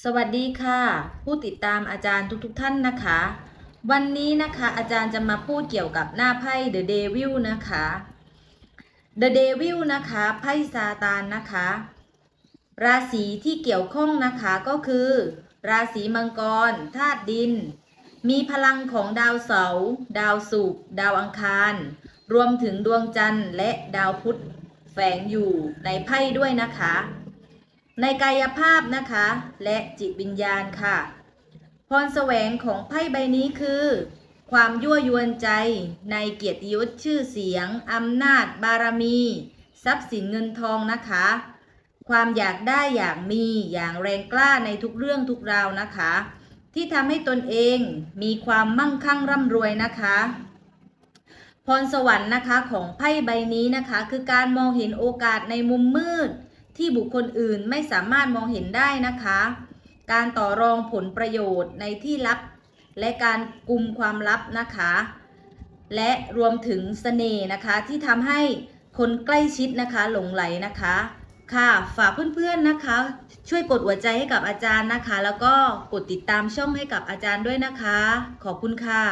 สวัสดีค่ะ ผู้ติดตามอาจารย์ทุกๆทท่านนะคะ วันนี้นะคะอาจารย์จะมาพูดเกี่ยวกับหน้าไพ่ The Devil นะคะ The Devil นะคะไพ่ซาตานนะคะ ราศีที่เกี่ยวข้องนะคะก็คือ ราศีมังกรธาตุดิน มีพลังของดาวเสาร์ดาวศุกร์ดาวอังคาร รวมถึงดวงจันทร์และดาวพุธแฝงอยู่ในไพ่ด้วยนะคะ ในกายภาพนะคะ และจิตวิญญาณค่ะ พรแสวงของไพ่ใบนี้คือ ความยั่วยวนใจในเกียรติยศชื่อเสียงอำนาจ บารมี ทรัพย์สินเงินทองนะคะ ความอยากได้อยากมีอย่างแรงกล้าในทุกเรื่องทุกราวนะคะ ที่ทำให้ตนเองมีความมั่งคั่งร่ำรวยนะคะพรสวรรค์นะคะของไพ่ใบนี้นะคะ คือการมองเห็นโอกาสในมุมมืด ที่บุคคลอื่นไม่สามารถมองเห็นได้นะคะ การต่อรองผลประโยชน์ในที่ลับ และการกุมความลับนะคะ และรวมถึงเสน่ห์นะคะที่ทำให้คนใกล้ชิดนะคะหลงไหลนะคะ ค่ะฝากเพื่อนๆนะคะ ช่วยกดหัวใจให้กับอาจารย์นะคะ แล้วก็กดติดตามช่องให้กับอาจารย์ด้วยนะคะ ขอบคุณค่ะ